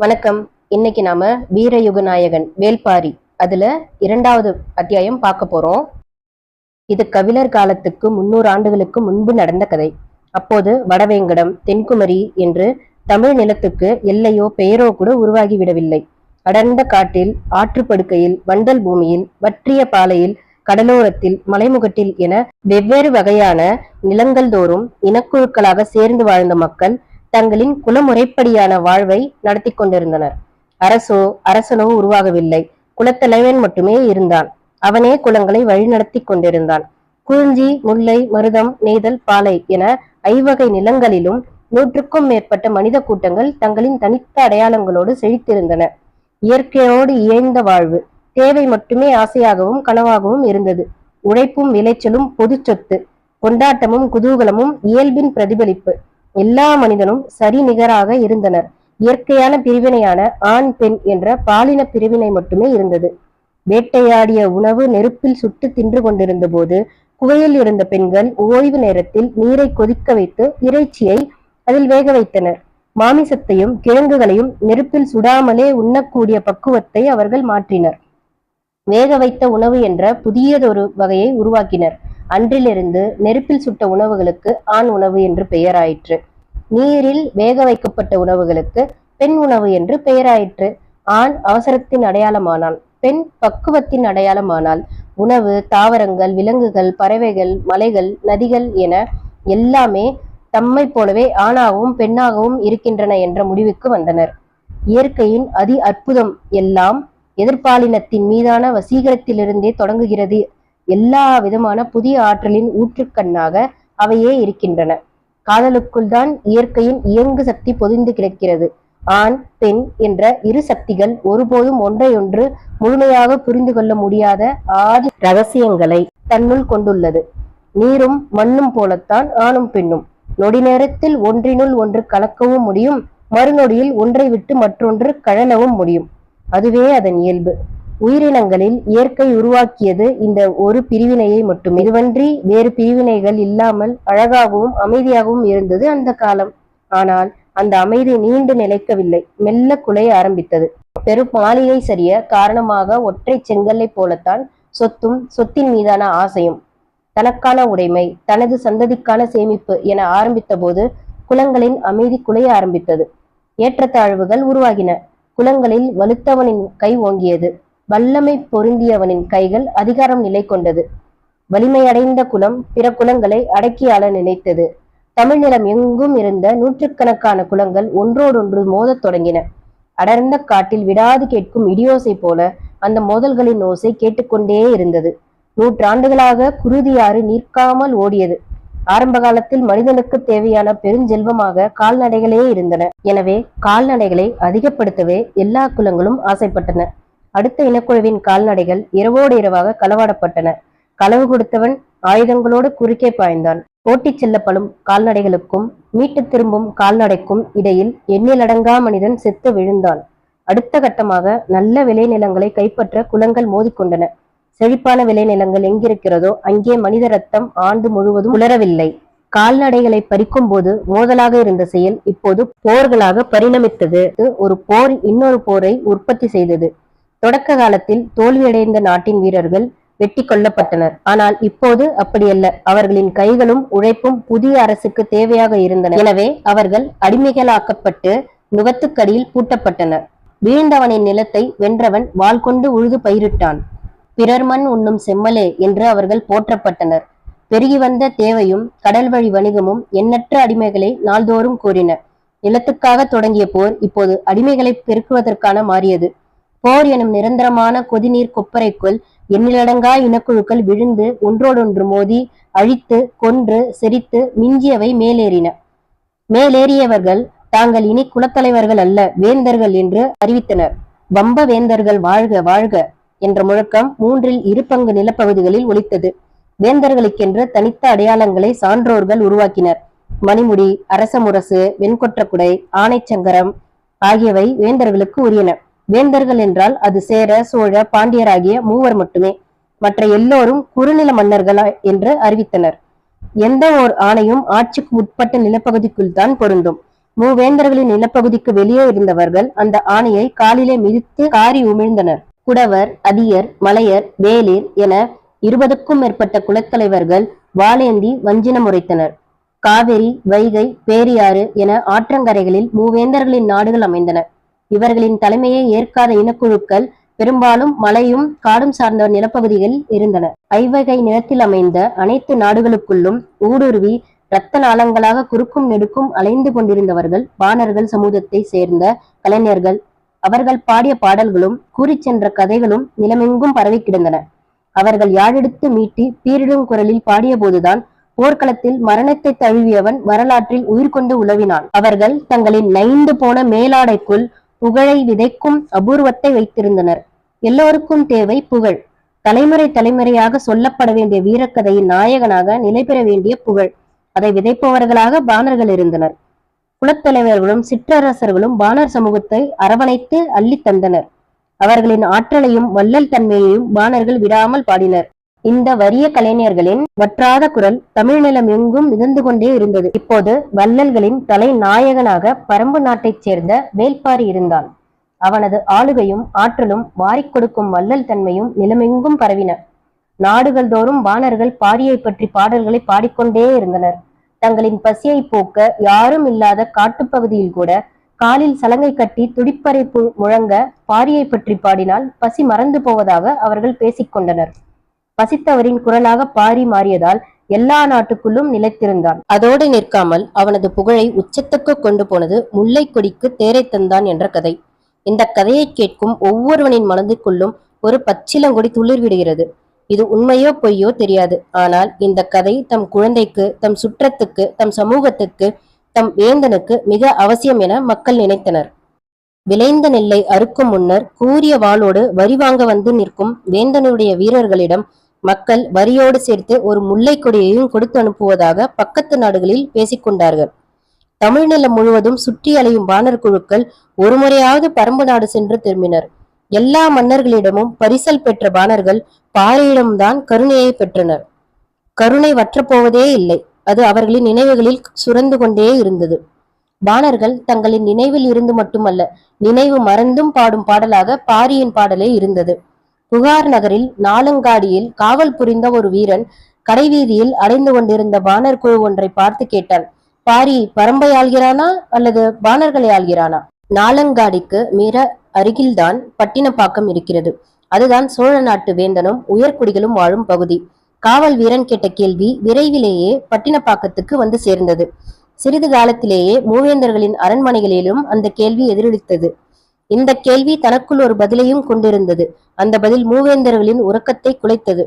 வணக்கம். இன்னைக்கு நாம வீரயுகநாயகன் வேல்பாரி அதுல இரண்டாவது அத்தியாயம் பார்க்க போறோம். இது கவிழர் காலத்துக்கு முன்னூறு ஆண்டுகளுக்கு முன்பு நடந்த கதை. அப்போது வடவேங்கடம் தென்குமரி என்று தமிழ் நிலத்துக்கு எல்லையோ பெயரோ கூட உருவாகி விடவில்லை. அடர்ந்த காட்டில் ஆற்றுப்படுக்கையில் வண்டல் பூமியில் வற்றிய பாலையில் கடலோரத்தில் மலைமுகட்டில் என வெவ்வேறு வகையான நிலங்கள் தோறும் இனக்குழுக்களாக சேர்ந்து வாழ்ந்த மக்கள் தங்களின் குலமுறைப்படியான வாழ்வை நடத்தி கொண்டிருந்தனர். அரசோ அரசனோ உருவாகவில்லை. குலத்தலைவன் மட்டுமே இருந்தான். அவனே குலங்களை வழிநடத்தி கொண்டிருந்தான். குறிஞ்சி முல்லை மருதம் நெய்தல் பாலை என ஐவகை நிலங்களிலும் நூற்றுக்கும் மேற்பட்ட மனித கூட்டங்கள் தங்களின் தனித்த அடையாளங்களோடு செழித்திருந்தன. இயற்கையோடு இயைந்த வாழ்வு தேவை மட்டுமே ஆசையாகவும் கனவாகவும் இருந்தது. உழைப்பும் விளைச்சலும் பொது சொத்து கொண்டாட்டமும் குதூகலமும் இயல்பின் பிரதிபலிப்பு. எல்லா மனிதனும் சரி நிகராக இருந்தனர். இயற்கையான பிரிவினையான ஆண் பெண் என்ற பாலின பிரிவினை மட்டுமே இருந்தது. வேட்டையாடிய உணவு நெருப்பில் சுட்டு தின்று கொண்டிருந்த போது குவையில் இருந்த பெண்கள் ஓய்வு நேரத்தில் நீரை கொதிக்க வைத்து இறைச்சியை அதில் வேக வைத்தனர். மாமிசத்தையும் கிழங்குகளையும் நெருப்பில் சுடாமலே உண்ணக்கூடிய பக்குவத்தை அவர்கள் மாற்றினர். வேக வைத்த உணவு என்ற புதியதொரு வகையை உருவாக்கினர். அன்றிலிருந்து நெருப்பில் சுட்ட உணவுகளுக்கு ஆண் உணவு என்று பெயராயிற்று. நீரில் வேக வைக்கப்பட்ட உணவுகளுக்கு பெண் உணவு என்று பெயராயிற்று. ஆண் அவசரத்தின் அடையாளமானான் பெண் பக்குவத்தின் அடையாளமானால் உணவு தாவரங்கள் விலங்குகள் பறவைகள் மலைகள் நதிகள் என எல்லாமே தம்மை போலவே ஆணாகவும் பெண்ணாகவும் இருக்கின்றன என்ற முடிவுக்கு வந்தனர். இயற்கையின் அதி அற்புதம் எல்லாம் எதிர்பாலினத்தின் மீதான வசீகரத்திலிருந்தே தொடங்குகிறது எல்லா விதமான புதிய ஆற்றலின் ஊற்றுக்கண்ணாக அவையே இருக்கின்றன. காதலுக்குள் தான் இயற்கையின் இயங்கு சக்தி பொதிந்து கிடக்கிறது. ஆண் பெண் என்ற இரு சக்திகள் ஒருபோதும் ஒன்றையொன்று முழுமையாக புரிந்து கொள்ள முடியாத ஆதி ரகசியங்களை தன்னுள் கொண்டுள்ளது. நீரும் மண்ணும் போலத்தான் ஆணும் பெண்ணும். நொடி நேரத்தில் ஒன்றினுள் ஒன்று கலக்கவும் முடியும் மறுநொடியில் ஒன்றை விட்டு மற்றொன்று கழலவும் முடியும். அதுவே அதன் இயல்பு. உயிரினங்களில் இயற்கை உருவாக்கியது இந்த ஒரு பிரிவினையை மட்டும். இதுவன்றி வேறு பிரிவினைகள் இல்லாமல் அழகாகவும் அமைதியாகவும் இருந்தது அந்த காலம். ஆனால் அந்த அமைதி நீண்டு நிலைக்கவில்லை. மெல்ல குலைய ஆரம்பித்தது. பெரும் மாளிகை சரிய காரணமாக ஒற்றை செங்கல்லை போலத்தான் சொத்தும் சொத்தின் மீதான ஆசையும். தனக்கான உடைமை தனது சந்ததிக்கான சேமிப்பு என ஆரம்பித்த போது குலங்களின் அமைதி குலைய ஆரம்பித்தது. ஏற்றத்தாழ்வுகள் உருவாகின. குலங்களில் வலுத்தவனின் கை ஓங்கியது. வல்லமை பொருந்தியவனின் கைகள் அதிகாரம் நிலை கொண்டது. வலிமையடைந்த குலம் பிற குலங்களை அடக்கியாள நினைத்தது. தமிழ் நிலம் எங்கும் இருந்த நூற்றுக்கணக்கான குலங்கள் ஒன்றோடொன்று மோதத் தொடங்கின. அடர்ந்த காட்டில் விடாது கேட்கும் இடியோசை போல அந்த மோதல்களின் ஓசை கேட்டுக்கொண்டே இருந்தது. நூற்றாண்டுகளாக குருதியாறு நிற்காமல் ஓடியது. ஆரம்ப காலத்தில் மனிதனுக்கு தேவையான பெருஞ்செல்வமாக கால்நடைகளே இருந்தன. எனவே கால்நடைகளை அதிகப்படுத்தவே எல்லா குலங்களும் ஆசைப்பட்டன. அடுத்த இனக்குழுவின் கால்நடைகள் இரவோடு இரவாக களவாடப்பட்டன. களவு கொடுத்தவன் ஆயுதங்களோடு குறுக்கே பாய்ந்தான். ஓட்டிச் செல்லப்படும் கால்நடைகளுக்கும் மீட்டு திரும்பும் கால்நடைக்கும் இடையில் எண்ணிலடங்கா மனிதன் செத்து விழுந்தான். அடுத்த கட்டமாக நல்ல விளைநிலங்களை கைப்பற்ற குலங்கள் மோதிக்கொண்டன. செழிப்பான விளைநிலங்கள் எங்கிருக்கிறதோ அங்கே மனித ரத்தம் ஆண்டு முழுவதும் உலரவில்லை. கால்நடைகளை பறிக்கும் போது மோதலாக இருந்த செயல் இப்போது போர்களாக பரிணமித்தது. ஒரு போர் இன்னொரு போரை உற்பத்தி செய்தது. தொடக்க காலத்தில் தோல்வியடைந்த நாட்டின் வீரர்கள் வெட்டி கொல்லப்பட்டனர். ஆனால் இப்போது அப்படியல்ல. அவர்களின் கைகளும் உழைப்பும் புதிய அரசுக்கு தேவையாக இருந்தன. எனவே அவர்கள் அடிமைகளாக்கப்பட்டு நுகத்துக்கடியில் பூட்டப்பட்டனர். வீழ்ந்தவனின் நிலத்தை வென்றவன் வாள் கொண்டு உழுது பயிரிட்டான். பிறர் மண் உண்ணும் செம்மலே என்று அவர்கள் போற்றப்பட்டனர். பெருகி வந்த தேவையும் கடல் வழி வணிகமும் எண்ணற்ற அடிமைகளை நாள்தோறும் கூறின. நிலத்துக்காக தொடங்கிய போர் இப்போது அடிமைகளை பெருக்குவதற்கான மாறியது. போர் எனும் நிரந்தரமான கொதிநீர் கொப்பரைக்குள் எண்ணிலடங்கா இனக்குழுக்கள் விழுந்து ஒன்றோடொன்று மோதி அழித்து கொன்று செரித்து மிஞ்சியவை மேலேறின. மேலேறியவர்கள் தாங்கள் இனி குலத்தலைவர்கள் அல்ல வேந்தர்கள் என்று அறிவித்தனர். வம்ப வேந்தர்கள் வாழ்க வாழ்க என்ற முழக்கம் மூன்றில் இரு பங்கு நிலப்பகுதிகளில் ஒலித்தது. வேந்தர்களுக்கென்று தனித்த அடையாளங்களை சான்றோர்கள் உருவாக்கினர். மணிமுடி அரச முரசு வெண்கொற்றக்குடை ஆணைச்சங்கரம் ஆகியவை வேந்தர்களுக்கு உரியன. வேந்தர்கள் என்றால் அது சேர சோழ பாண்டியராகிய மூவர் மட்டுமே. மற்ற எல்லோரும் குறுநில மன்னர்களா என்று அறிவித்தனர். எந்த ஓர் ஆணையும் ஆட்சிக்கு உட்பட்ட நிலப்பகுதிக்குள் தான் பொருந்தும். மூவேந்தர்களின் நிலப்பகுதிக்கு வெளியே இருந்தவர்கள் அந்த ஆணையை காலிலே மிதித்து காரி உமிழ்ந்தனர். குடவர் அதியர் மலையர் வேலிர் என இருபதுக்கும் மேற்பட்ட குலத்தலைவர்கள் வாளேந்தி வஞ்சினம் உரைத்தனர். காவிரி வைகை பேரியாறு என ஆற்றங்கரைகளில் மூவேந்தர்களின் நாடுகள் அமைந்தன. இவர்களின் தலைமையை ஏற்காத இனக்குழுக்கள் பெரும்பாலும் மலையும் காடும் சார்ந்த நிலப்பகுதிகளில் இருந்தன. ஐவகை நிலத்தில் அமைந்த அனைத்து நாடுகளுக்குள்ளும் ஊடுருவி இரத்த நாளங்களாக குறுக்கும் நெடுக்கும் அலைந்து கொண்டிருந்தவர்கள் வானர்கள் சமூகத்தை சேர்ந்த கலைஞர்கள் அவர்கள் பாடிய பாடல்களும் கூறிச் சென்ற கதைகளும் நிலமெங்கும் பரவி கிடந்தன. அவர்கள் யாழெடுத்து மீட்டி பீரிடும் குரலில் பாடிய போதுதான் போர்க்களத்தில் மரணத்தை தழுவியவன் வரலாற்றில் உயிர் கொண்டு உலவினான். அவர்கள் தங்களின் நைந்து போன மேலாடைக்குள் புகழை விதைக்கும் அபூர்வத்தை வைத்திருந்தனர். எல்லோருக்கும் தேவை புகழ். தலைமுறை தலைமுறையாக சொல்லப்பட வேண்டிய வீரக்கதையின் நாயகனாக நிலை பெற வேண்டிய புகழ். அதை விதைப்பவர்களாக பாணர்கள் இருந்தனர். குலத்தலைவர்களும் சிற்றரசர்களும் பாணர் சமூகத்தை அரவணைத்து அள்ளித் தந்தனர். அவர்களின் ஆற்றலையும் வள்ளல் தன்மையையும் பாணர்கள் விடாமல் பாடினர். இந்த வறிய கலைஞர்களின் வற்றாத குரல் தமிழ்நிலம் எங்கும் மிதந்து கொண்டே இருந்தது. இப்போது வள்ளல்களின் தலை நாயகனாக பரம்பு நாட்டைச் சேர்ந்த வேல்பாரி இருந்தான். அவனது ஆளுகையும் ஆற்றலும் வாரிக் கொடுக்கும் வள்ளல் தன்மையும் நிலமெங்கும் பரவின. நாடுகள் தோறும் வாணர்கள் பாரியை பற்றி பாடல்களை பாடிக்கொண்டே இருந்தனர். தங்களின் பசியை போக்க யாரும் இல்லாத காட்டுப்பகுதியில் கூட காலில் சலங்கை கட்டி துடிப்பறைப்பு முழங்க பாரியை பற்றி பாடினால் பசி மறந்து போவதாக அவர்கள் பேசிக்கொண்டனர் பசித்தவரின் குரலாக பாரி மாறியதால் எல்லா நாட்டுக்குள்ளும் நிலைத்திருந்தான். அதோடு நிற்காமல் அவனது புகழை உச்சத்துக்கு கொண்டு போனது முல்லை கொடிக்கு தேரை தந்தான் என்ற கதை. இந்த கதையை கேட்கும் ஒவ்வொருவனின் மனதுக்குள்ளும் ஒரு பச்சிலங்கொடி துளிர்விடுகிறது. இது உண்மையோ பொய்யோ தெரியாது. ஆனால் இந்த கதை தம் குழந்தைக்கு தம் சுற்றத்துக்கு தம் சமூகத்துக்கு தம் வேந்தனுக்கு மிக அவசியம் என மக்கள் நினைத்தனர். விளைந்த நெல்லை அறுக்கும் முன்னர் கூறிய வாளோடு வரி வாங்க வந்து நிற்கும் வேந்தனுடைய வீரர்களிடம் மக்கள் வரியோடு சேர்த்து ஒரு முல்லை கொடியையும் கொடுத்து அனுப்புவதாக பக்கத்து நாடுகளில் பேசிக்கொண்டார்கள். தமிழ்நிலம் முழுவதும் சுற்றி அலையும் பாணர் குழுக்கள் ஒருமுறையாவது பரம்பு நாடு சென்று திரும்பினர். எல்லா மன்னர்களிடமும் பரிசல் பெற்ற பாணர்கள் பாரியிடம்தான் கருணையை பெற்றனர். கருணை வற்றப்போவதே இல்லை அது அவர்களின் நினைவுகளில் சுரந்து கொண்டே இருந்தது. பாணர்கள் தங்களின் நினைவில் இருந்து மட்டுமல்ல நினைவு மறந்தும் பாடும் பாடலாக பாரியின் பாடலே இருந்தது. புகார் நகரில் நாலங்காடியில் காவல் புரிந்த ஒரு வீரன் கடைவீதியில் அடைந்து கொண்டிருந்த பானர் குழு ஒன்றை பார்த்து கேட்டான். பாரி பரம்பை ஆள்கிறானா அல்லது பாணர்களை ஆள்கிறானா நாலங்காடிக்கு மிக அருகில்தான் பட்டினப்பாக்கம் இருக்கிறது. அதுதான் சோழ நாட்டு வேந்தனும் உயர்குடிகளும் வாழும் பகுதி காவல் வீரன் கேட்ட கேள்வி விரைவிலேயே பட்டினப்பாக்கத்துக்கு வந்து சேர்ந்தது. சிறிது காலத்திலேயே மூவேந்தர்களின் அரண்மனைகளிலும் அந்த கேள்வி எதிரொலித்தது. இந்த கேள்வி தனக்குள் ஒரு பதிலையும் கொண்டிருந்தது. அந்த பதில் மூவேந்தர்களின் உறக்கத்தை குலைத்தது.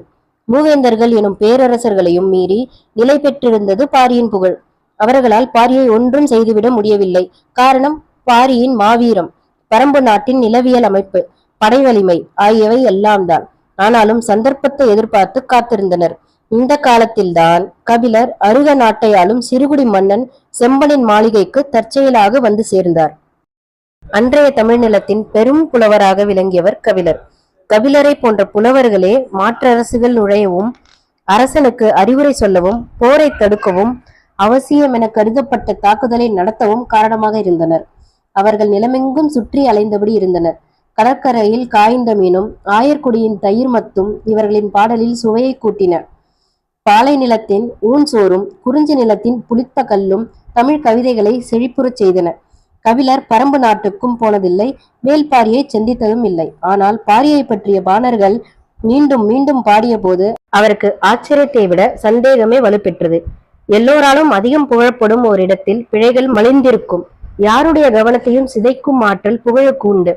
மூவேந்தர்கள் எனும் பேரரசர்களையும் மீறி நிலை பெற்றிருந்தது பாரியின் புகழ். அவர்களால் பாரியை ஒன்றும் செய்துவிட முடியவில்லை. காரணம் பாரியின் மாவீரம் பரம்பு நாட்டின் நிலவியல் அமைப்பு படை வலிமை ஆகியவை எல்லாம் தான் ஆனாலும் சந்தர்ப்பத்தை எதிர்பார்த்து காத்திருந்தனர். இந்த காலத்தில்தான் கபிலர் அருக நாட்டையாலும் சிறுகுடி மன்னன் செம்பனின் மாளிகைக்கு தற்செயலாக வந்து சேர்ந்தார். அன்றைய தமிழ்நிலத்தின் பெரும் புலவராக விளங்கியவர் கபிலர். கபிலரை போன்ற புலவர்களே மாற்றரசுகள் நுழையவும் அரசனுக்கு அறிவுரை சொல்லவும் போரை தடுக்கவும் அவசியம் என கருதப்பட்ட தாக்குதலை நடத்தவும் காரணமாக இருந்தனர். அவர்கள் நிலமெங்கும் சுற்றி அலைந்தபடி இருந்தனர். கடற்கரையில் காய்ந்த மீனும் ஆயர்குடியின் தயிர் மத்தும் இவர்களின் பாடலில் சுவையை கூட்டின. பாலை நிலத்தின் ஊன் சோறும் குறிஞ்சி நிலத்தின் புளித்த கல்லும் தமிழ் கவிதைகளை செழிப்புறச் செய்தன. கபிலர் பரம்பு நாட்டுக்கும் போனதில்லை மேல்பாரியை சந்தித்ததும் இல்லை. ஆனால் பாரியை பற்றிய பாணர்கள் மீண்டும் மீண்டும் பாடிய போது அவருக்கு ஆச்சரியத்தை விட சந்தேகமே வலுப்பெற்றது. எல்லோராலும் அதிகம் புகழப்படும் ஓரிடத்தில் பிழைகள் மலிந்திருக்கும். யாருடைய கவனத்தையும் சிதைக்கும் ஆற்றல் புகழுக்கு உண்டு.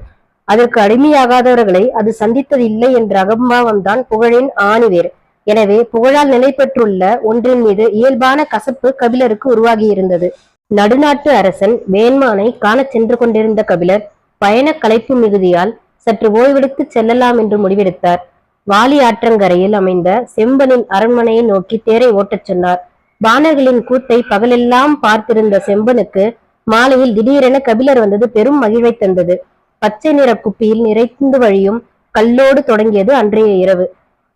அதற்கு அடிமையாகாதவர்களை அது சந்தித்ததில்லை என்ற அகம்பாவம் தான் புகழின் ஆணிவேர். எனவே புகழால் நிலை பெற்றுள்ள ஒன்றின் மீது இயல்பான கசப்பு கபிலருக்கு உருவாகியிருந்தது. நடுநாட்டு அரசன் வேண்மானை காணச் சென்று கொண்டிருந்த கபிலர் பயண களைப்பு மிகுதியால் சற்று ஓய்வெடுத்து செல்லலாம் என்று முடிவெடுத்தார். வாலி ஆற்றங்கரையில் அமைந்த செம்பனின் அரண்மனையை நோக்கி தேரை ஓட்டச் சொன்னார். பாணர்களின் கூத்தை பகலெல்லாம் பார்த்திருந்த செம்பனுக்கு மாலையில் திடீரென கபிலர் வந்தது பெரும் மகிழ்வை தந்தது. பச்சை நிற குப்பியில் நிறைந்து வழியும் கல்லோடு தொடங்கியது அன்றைய இரவு.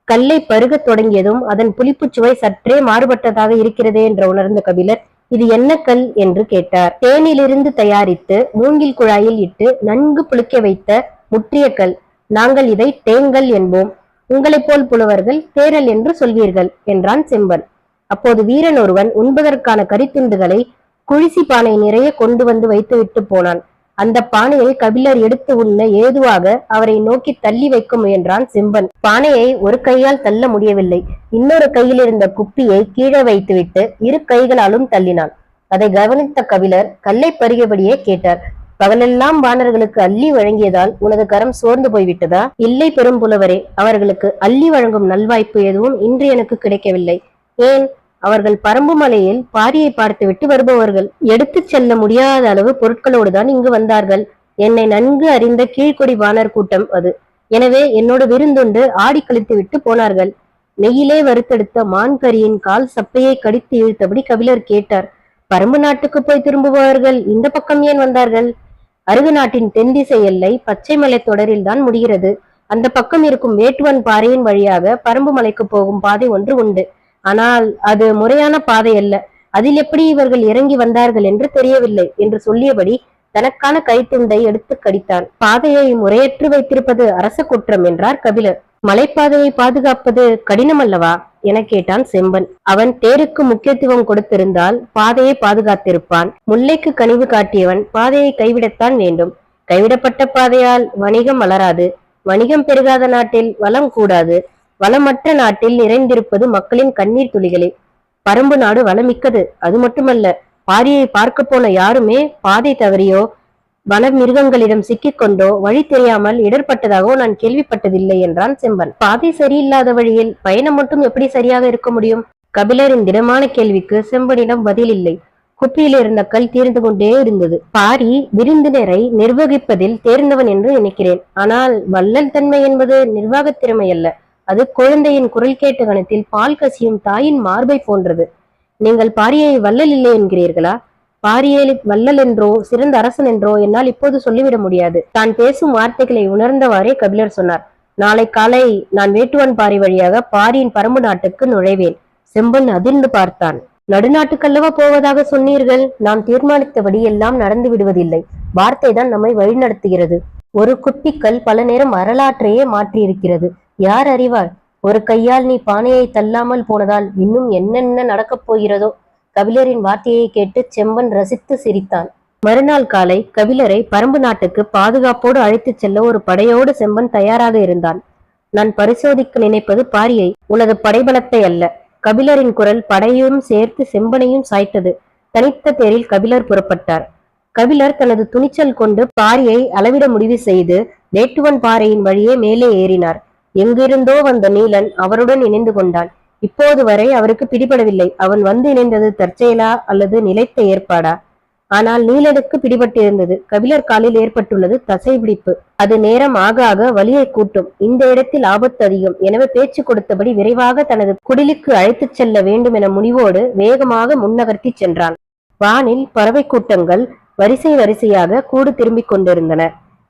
கல்லை பருகத் தொடங்கியதும் அதன் புளிப்புச் சுவை சற்றே மாறுபட்டதாக இருக்கிறதே என்று உணர்ந்த கபிலர் இது என்ன கல் என்று கேட்டார். தேனிலிருந்து தயாரித்து மூங்கில் குழாயில் இட்டு நன்கு புளிக்க வைத்த முற்றிய கல். நாங்கள் இதை தேங்கல் என்போம். உங்களைப் போல் புலவர்கள் தேரல் என்று சொல்வீர்கள் என்றான் செம்பன். அப்போது வீரன் ஒருவன் உண்பதற்கான கரித்துண்டுகளை குழிசி பானை நிறைய கொண்டு வந்து வைத்துவிட்டு போனான். அந்த பானையை கபிலர் எடுத்து உண்ண ஏதுவாக அவரை நோக்கி தள்ளி வைக்க முயன்றான் செம்பன். பானையை ஒரு கையால் தள்ள முடியவில்லை. இன்னொரு கையில் இருந்த குப்பியை கீழே வைத்துவிட்டு இரு கைகளாலும் தள்ளினான். அதை கவனித்த கபிலர் கல்லை பருகியபடியே கேட்டார் பகலெல்லாம் வானர்களுக்கு அள்ளி வழங்கியதால் உனது கரம் சோர்ந்து போய்விட்டதா? இல்லை பெரும் புலவரே அவர்களுக்கு அள்ளி வழங்கும் நல்வாய்ப்பு எதுவும் இன்று எனக்கு கிடைக்கவில்லை. ஏன்? அவர்கள் பரம்பு மலையில் பாரியை பார்த்துவிட்டு வருபவர்கள் எடுத்துச் செல்ல முடியாத அளவு பொருட்களோடு தான் இங்கு வந்தார்கள். என்னை நன்கு அறிந்த கீழ்கொடி வானர் கூட்டம் அது. எனவே என்னோட விருந்துண்டு ஆடி கழித்து விட்டு போனார்கள். நெய்யிலே வறுத்தெடுத்த மான் கரியின் கால் சப்பையை கடித்து இழுத்தபடி கபிலர் கேட்டார் பரம்பு நாட்டுக்கு போய் திரும்புபவர்கள் இந்த பக்கம் ஏன் வந்தார்கள்? அருகு நாட்டின் தென் திசை எல்லை பச்சை மலை தொடரில் தான் முடிகிறது. அந்த பக்கம் இருக்கும் வேட்டுவன் பாறையின் வழியாக பரம்பு மலைக்கு போகும் பாதை ஒன்று உண்டு. ஆனால் அது முறையான பாதை அல்ல. அதில் எப்படி இவர்கள் இறங்கி வந்தார்கள் என்று தெரியவில்லை என்று சொல்லியபடி தனக்கான கைத்துண்டை எடுத்து கடித்தான். பாதையை முறையற்று வைத்திருப்பது அரச குற்றம் என்றார் கபிலர். மலைப்பாதையை பாதுகாப்பது கடினம் அல்லவா? என கேட்டான் செம்பன். அவன் தேருக்கு முக்கியத்துவம் கொடுத்திருந்தால் பாதையை பாதுகாத்திருப்பான். முல்லைக்கு கனிவு காட்டியவன் பாதையை கைவிடத்தான் வேண்டும். கைவிடப்பட்ட பாதையால் வணிகம் வளராது. வணிகம் பெருகாத நாட்டில் வளம் கூடாது. வளமற்ற நாட்டில் நிறைந்திருப்பது மக்களின் கண்ணீர் துளிகளே. பரம்பு நாடு வளமிக்கது. அது மட்டுமல்ல பாரியை பார்க்க போன யாருமே பாதை தவறியோ வன மிருகங்களிடம் சிக்கிக்கொண்டோ வழி தெரியாமல் இடர்பட்டதாகவோ நான் கேள்விப்பட்டதில்லை என்றான் செம்பன். பாதை சரியில்லாத வழியில் பயணம் மட்டும் எப்படி சரியாக இருக்க முடியும்? கபிலரின் திடமான கேள்விக்கு செம்பனிடம் பதில் இல்லை. குப்பியில் இருந்த கல் தீர்ந்து கொண்டே இருந்தது. பாரி விருந்தினரை நிர்வகிப்பதில் தேர்ந்தவன் என்று நினைக்கிறேன். ஆனால் வள்ளல் தன்மை என்பது நிர்வாகத் திறமை அல்ல அது குழந்தையின் குரல் கேட்ட கணத்தில் பால் கசியும் தாயின் மார்பை போன்றது. நீங்கள் பாரியை வள்ளல் இல்லை என்கிறீர்களா? பாரியை வள்ளல் என்றோ சிறந்த அரசன் என்றோ என்னால் இப்போது சொல்லிவிட முடியாது. தான் பேசும் வார்த்தைகளை உணர்ந்தவாறே கபிலர் சொன்னார். நாளை காலை நான் வேட்டுவன் பாரி வழியாக பாரியின் பரம்பு நாட்டுக்கு நுழைவேன். செம்பன் அதிர்ந்து பார்த்தான். நடுநாட்டுக்கல்லவா போவதாக சொன்னீர்கள்? நாம் தீர்மானித்தபடி எல்லாம் நடந்து விடுவதில்லை. வார்த்தைதான் நம்மை வழிநடத்துகிறது. ஒரு குட்டிக்கல் பல நேரம் வரலாற்றையே மாற்றியிருக்கிறது. யார் அறிவார் ஒரு கையால் நீ பானையை தள்ளாமல் போனதால் இன்னும் என்னென்ன நடக்கப் போகிறதோ? கபிலரின் வார்த்தையை கேட்டு செம்பன் ரசித்து சிரித்தான். மறுநாள் காலை கபிலரை பரம்பு நாட்டுக்கு பாதுகாப்போடு அழைத்துச் செல்ல ஒரு படையோடு செம்பன் தயாராக இருந்தான். நான் பரிசோதிக்க நினைப்பது பாரியை உனது படைபலத்தை அல்ல. கபிலரின் குரல் படையும் சேர்த்து செம்பனையும் சாய்த்தது. தனித்த தேரில் கபிலர் புறப்பட்டார். கபிலர் தனது துணிச்சல் கொண்டு பாறையை அளவிட முடிவு செய்து வேட்டுவன் பாறையின் வழியே மேலே ஏறினார். எங்கிருந்தோ வந்த நீலன் அவருடன் இணைந்து கொண்டான். இப்போது வரை அவருக்கு பிடிபடவில்லை. அவன் வந்து இணைந்தது தற்செயலா அல்லது நிலைத்த ஏற்பாடா? ஆனால் நீலனுக்கு பிடிபட்டிருந்தது. கபிலர் காலில் ஏற்பட்டுள்ளது தசை பிடிப்பு. அது நேரம் ஆக ஆக வலியை கூட்டும். இந்த இடத்தில் ஆபத்து அதிகம். எனவே பேச்சு கொடுத்தபடி விரைவாக தனது குடிலுக்கு அழைத்துச் செல்ல வேண்டும் என முனிவோடு வேகமாக முன்னகர்த்தி சென்றான். வானில் பறவை கூட்டங்கள் வரிசை வரிசையாக கூடு திரும்பிக் கொண்டிருந்தன.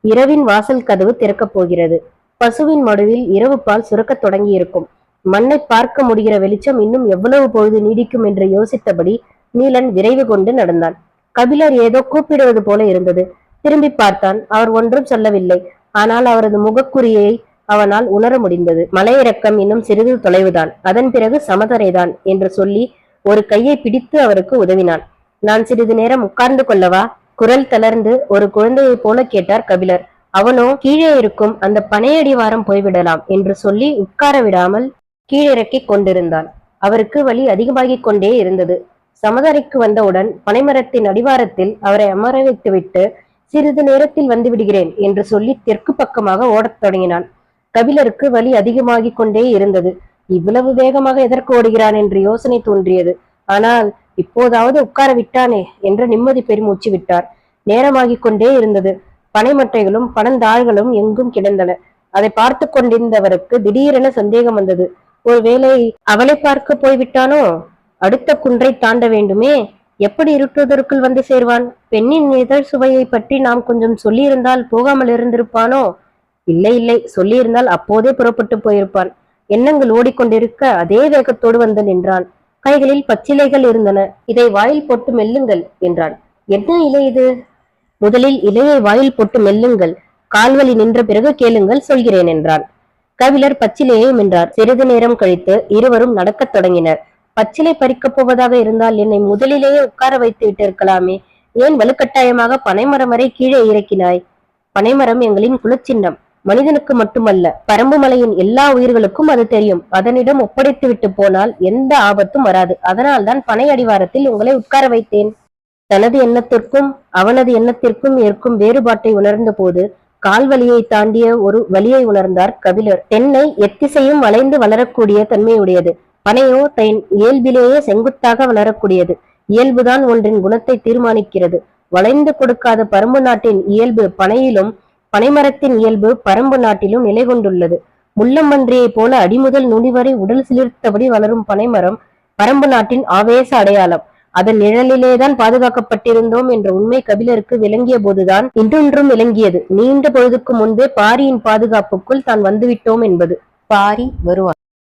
இரவின் வாசல் கதவு திறக்கப் போகிறது. பசுவின் மடுவில் இரவு பால் சுரக்கத் தொடங்கியிருக்கும். மண்ணை பார்க்க முடிகிற வெளிச்சம் இன்னும் எவ்வளவு பொழுது நீடிக்கும் என்று யோசித்தபடி நீலன் விரைவு கொண்டு நடந்தான். கபிலர் ஏதோ கூப்பிடுவது போல இருந்தது. திரும்பி பார்த்தான். அவர் ஒன்றும் சொல்லவில்லை. ஆனால் அவரது முகக்குறியை அவனால் உணர முடிந்தது. மலையிறக்கம் இன்னும் சிறிது தொலைவுதான். அதன் பிறகு சமதரைதான் என்று சொல்லி ஒரு கையை பிடித்து அவருக்கு உதவினான். நான் சிறிது நேரம் உட்கார்ந்து கொள்ளவா? குரல் தளர்ந்து ஒரு குழந்தையை போல கேட்டார் கபிலர். அவனோ கீழே இருக்கும் அந்த பனையடிவாரம் போய்விடலாம் என்று சொல்லி உட்கார விடாமல் கீழிறக்கிக் கொண்டிருந்தான். அவருக்கு வலி அதிகமாகிக் கொண்டே இருந்தது. சமதரைக்கு வந்தவுடன் பனைமரத்தின் அடிவாரத்தில் அவரை அமர வைத்துவிட்டு சிறிது நேரத்தில் வந்து விடுகிறேன் என்று சொல்லி தெற்கு பக்கமாக ஓடத் தொடங்கினான். கபிலருக்கு வலி அதிகமாகிக் கொண்டே இருந்தது. இவ்வளவு வேகமாக எதற்கு ஓடுகிறான் என்று யோசனை தோன்றியது. ஆனால் இப்போதாவது உட்கார விட்டானே என்ற நிம்மதி பெருமூச்சு விட்டார். நேரமாகிக் கொண்டே இருந்தது. பனைமட்டைகளும் பனந்தாள்களும் எங்கும் கிடந்தன. அதை பார்த்து கொண்டிருந்தவருக்கு திடீரென சந்தேகம் வந்தது. ஒருவேளை அவளை பார்க்க போய்விட்டானோ? அடுத்த குன்றை தாண்ட வேண்டுமே. எப்படி இருட்டுவதற்குள் வந்து சேர்வான்? பெண்ணின் இதழ் சுவையை பற்றி நாம் கொஞ்சம் சொல்லியிருந்தால் போகாமல் இருந்திருப்பானோ? இல்லை இல்லை. சொல்லியிருந்தால் அப்போதே புறப்பட்டு போயிருப்பான். எண்ணங்கள் ஓடிக்கொண்டிருக்க அதே வேகத்தோடு வந்து நின்றான். கைகளில் பச்சிலைகள் இருந்தன. இதை வாயில் போட்டு மெல்லுங்கள் என்றான். என்ன இலை இது? முதலில் இலையை வாயில் போட்டு மெல்லுங்கள். கால்வழி நின்ற பிறகு கேளுங்கள் சொல்கிறேன் என்றான். கவிழர் பச்சிலையை மென்றார். சிறிது நேரம் கழித்து இருவரும் நடக்கத் தொடங்கினர். பச்சிலை பறிக்கப் போவதாக இருந்தால் என்னை முதலிலேயே உட்கார வைத்து விட்டிருக்கலாமே. ஏன் வலுக்கட்டாயமாக பனைமரம் வரை கீழே இறக்கினாய்? பனைமரம் எங்களின் குலச்சின்னம். மனிதனுக்கு மட்டுமல்ல பரம்பு மலையின் எல்லா உயிர்களுக்கும் அது தெரியும். அதனிடம் ஒப்படைத்து விட்டு போனால் எந்த ஆபத்தும் வராது. அதனால்தான் பனை அடிவாரத்தில் உங்களை உட்கார வைத்தேன். தனது எண்ணத்திற்கும் அவனது எண்ணத்திற்கும் இருக்கும் வேறுபாட்டை உணர்ந்த போது கால்வலியை தாண்டிய ஒரு வலியை உணர்ந்தார் கபிலர். தென்னை எத்திசையும் வளைந்து வளரக்கூடிய தன்மையுடையது. பனையோ தன் இயல்பிலேயே செங்குத்தாக வளரக்கூடியது. இயல்புதான் ஒன்றின் குணத்தை தீர்மானிக்கிறது. வளைந்து கொடுக்காத பரம்பு நாட்டின் இயல்பு பனையிலும் பனைமரத்தின் இயல்பு பரம்பு நாட்டிலும் நிலை கொண்டுள்ளது. முள்ளம்பன்றியைப் போல அடிமுதல் நுனி வரை உடல் சிலிர்த்தபடி வளரும் பனைமரம் பரம்பு நாட்டின் ஆவேச அடையாளம். அதன் நிழலிலேதான் பாதுகாக்கப்பட்டிருந்தோம் என்ற உண்மை கபிலருக்கு விளங்கிய போதுதான் இன்றொன்றும் விளங்கியது. நீண்ட பொழுதுக்கு முன்பே பாரியின் பாதுகாப்புக்குள் தான் வந்துவிட்டோம் என்பது. பாரி வருவான்